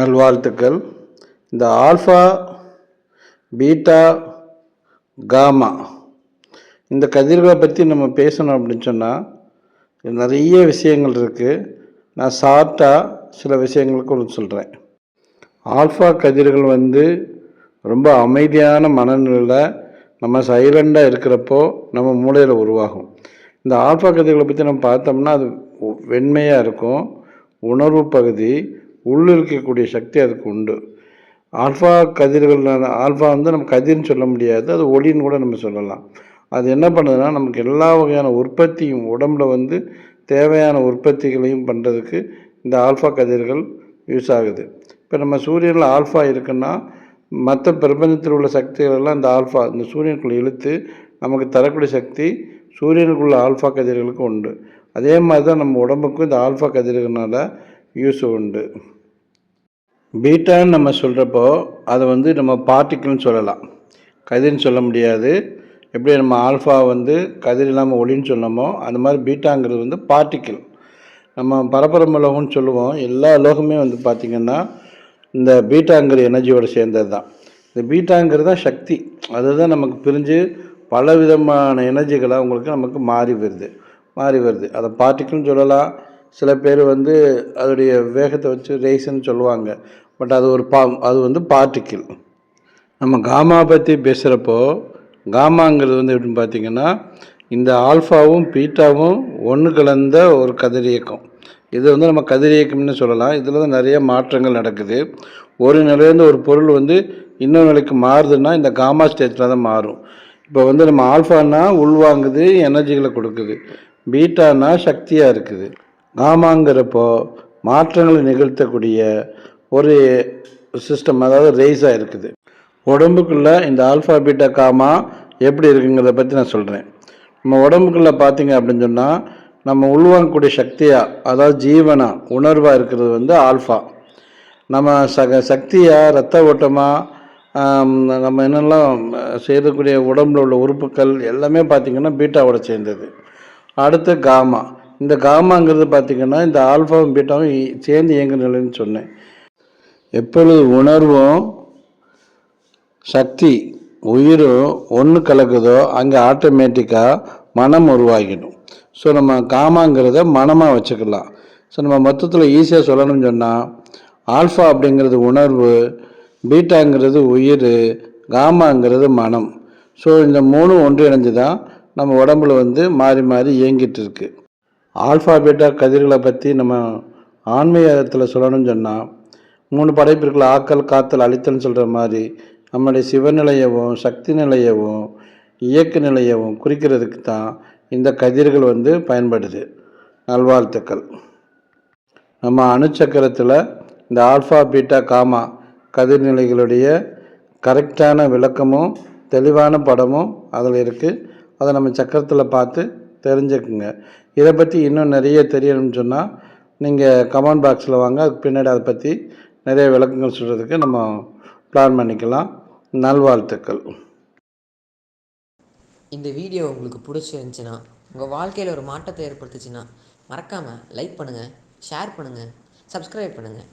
நல்வாழ்த்துக்கள். இந்த alpha beta gamma. இந்த கதிர்களை பற்றி நம்ம பேசணும் அப்படின்னு சொன்னால் நிறைய விஷயங்கள் இருக்குது நான் ஷார்ட்டாக சில விஷயங்களுக்கு ஒன்று சொல்கிறேன் ஆல்ஃபா கதிர்கள் வந்து ரொம்ப அமைதியான மனநிலையில் நம்ம சைலண்டாக இருக்கிறப்போ நம்ம மூளையில் உருவாகும். இந்த ஆல்ஃபா கதிர்களை பற்றி நம்ம பார்த்தோம்னா அது வெண்மையாக இருக்கும். உணர்வு பகுதி உள்ளே இருக்கக்கூடிய சக்தி அதுக்கு உண்டு. ஆல்ஃபா கதிர்கள் ஆல்ஃபா வந்து நம்ம கதிர்னு சொல்ல முடியாது அது ஒளின்னு கூட நம்ம சொல்லலாம். அது என்ன பண்ணுதுன்னா நமக்கு எல்லா வகையான உற்பத்தியும் உடம்புல வந்து தேவையான உற்பத்திகளையும் பண்ணுறதுக்கு இந்த ஆல்ஃபா கதிர்கள் யூஸ் ஆகுது. இப்போ நம்ம சூரியனில் ஆல்ஃபா இருக்குன்னா மற்ற பிரபஞ்சத்தில் உள்ள சக்திகள் எல்லாம் இந்த ஆல்ஃபா இந்த சூரியனுக்குள்ளே இழுத்து நமக்கு தரக்கூடிய சக்தி சூரியனுக்குள்ள ஆல்ஃபா கதிர்களுக்கு உண்டு. அதே மாதிரி தான் நம்ம உடம்புக்கும் இந்த ஆல்ஃபா கதிர்களால் யூஸ் உண்டு. பீட்டான்னு நம்ம சொல்கிறப்போ அதை வந்து நம்ம பார்ட்டிக்கல்னு சொல்லலாம். கதிர்னு சொல்ல முடியாது. எப்படி நம்ம ஆல்ஃபா வந்து கதிர் இல்லாமல் ஒளின்னு சொன்னோமோ அந்த மாதிரி பீட்டாங்கிறது வந்து பார்ட்டிக்கிள் நம்ம பரபரம் உலகம்னு சொல்லுவோம். எல்லா லோகமே வந்து பார்த்திங்கன்னா இந்த பீட்டாங்கிற எனர்ஜியோடு சேர்ந்தது தான் இந்த பீட்டாங்கிறது தான் சக்தி. அதுதான் நமக்கு பிரிஞ்சு பல விதமான எனர்ஜிகளாக உங்களுக்கு நமக்கு மாறி வருது. மாறி வருது. அதை பார்ட்டிக்கல்னு சொல்லலாம். சில பேர் வந்து அதோடைய வேகத்தை வச்சு ரேஸ்ன்னு சொல்லுவாங்க. பட் அது ஒரு பா அது வந்து பார்ட்டிக்கிள் நம்ம காமா பற்றி பேசுகிறப்போ காமாங்கிறது வந்து எப்படின்னு பார்த்தீங்கன்னா இந்த ஆல்ஃபாவும் பீட்டாவும் ஒன்று கலந்த ஒரு கதிரியக்கம் இது வந்து நம்ம கதிரியக்கம்னு சொல்லலாம். இதில் தான் நிறைய மாற்றங்கள் நடக்குது. ஒரு நிலையிலேருந்து ஒரு பொருள் வந்து இன்னொரு நிலைக்கு மாறுதுன்னா இந்த காமா ஸ்டேஜில் தான் மாறும். இப்போ வந்து நம்ம ஆல்ஃபானா உள்வாங்குது எனர்ஜிகளை கொடுக்குது. பீட்டானா சக்தியாக இருக்குது. காமாங்கிறப்போ மாற்றங்களை நிகழ்த்தக்கூடிய ஒரு சிஸ்டம் அதாவது ரேஸாக இருக்குது உடம்புக்குள்ளே இந்த ஆல்ஃபா பீட்டா காமா எப்படி இருக்குங்கிறத பற்றி நான் சொல்கிறேன் நம்ம உடம்புக்குள்ளே பார்த்தீங்க அப்படின்னு சொன்னால் நம்ம உள்வாங்கக்கூடிய சக்தியாக அதாவது ஜீவனாக உணர்வாக இருக்கிறது வந்து ஆல்ஃபா நம்ம சக சக்தியாக ரத்த ஓட்டமாக நம்ம என்னெல்லாம் செய்யக்கூடிய உடம்புல உள்ள உறுப்புகள் எல்லாமே பார்த்திங்கன்னா பீட்டாவோட சேர்ந்தது. அடுத்து காமா இந்த காமாங்கிறது பார்த்திங்கன்னா இந்த ஆல்ஃபாவும் பீட்டாவும் சேர்ந்து இயங்குற நிலைன்னு சொன்னேன். எப்பொழுது உணர்வும் சக்தி உயிரும் ஒன்று கலக்குதோ அங்கே ஆட்டோமேட்டிக்காக மனம் உருவாகிடும். ஸோ நம்ம காமாங்கிறத மனமாக வச்சுக்கலாம். ஸோ நம்ம மொத்தத்தில் ஈஸியாக சொல்லணும்னு சொன்னால் ஆல்ஃபா அப்படிங்கிறது உணர்வு பீட்டாங்கிறது உயிர் காமாங்கிறது மனம். ஸோ இந்த மூணும் ஒன்றிணைஞ்சு தான் நம்ம உடம்புல வந்து மாறி மாறி இயங்கிட்டு இருக்கு. ஆல்ஃபா பீட்டா கதிர்களை பற்றி நம்ம ஆன்மீகத்தில் சொல்லணும்னு சொன்னால் மூணு படைப்பிற்குள்ள ஆக்கல் காத்தல் அழித்தல்னு சொல்கிற மாதிரி நம்முடைய சிவநிலையவும் சக்தி நிலையவும் இயக்க நிலையவும் குறிக்கிறதுக்கு தான் இந்த கதிர்கள் வந்து பயன்படுது. நல்வாழ்த்துக்கள். நம்ம அணுச்சக்கரத்தில் இந்த ஆல்ஃபா பீட்டா காமா கதிர்நிலைகளுடைய கரெக்டான விளக்கமும் தெளிவான படமும் அதில் இருக்குது அதை நம்ம சக்கரத்தில் பார்த்து தெரிஞ்சுக்குங்க. இதை பற்றி இன்னும் நிறைய தெரியணும்னு சொன்னால் நீங்கள் கமெண்ட் பாக்ஸில் வாங்க. அதுக்கு பின்னாடி அதை பற்றி நிறைய விளக்கங்கள் சொல்கிறதுக்கு நம்ம பிளான் பண்ணிக்கலாம். நல்வாழ்த்துக்கள். இந்த வீடியோ உங்களுக்கு பிடிச்சிருந்துச்சின்னா உங்கள் வாழ்க்கையில் ஒரு மாற்றத்தை ஏற்படுத்துச்சுன்னா மறக்காமல் லைக் பண்ணுங்கள் ஷேர் பண்ணுங்கள் சப்ஸ்கிரைப் பண்ணுங்கள்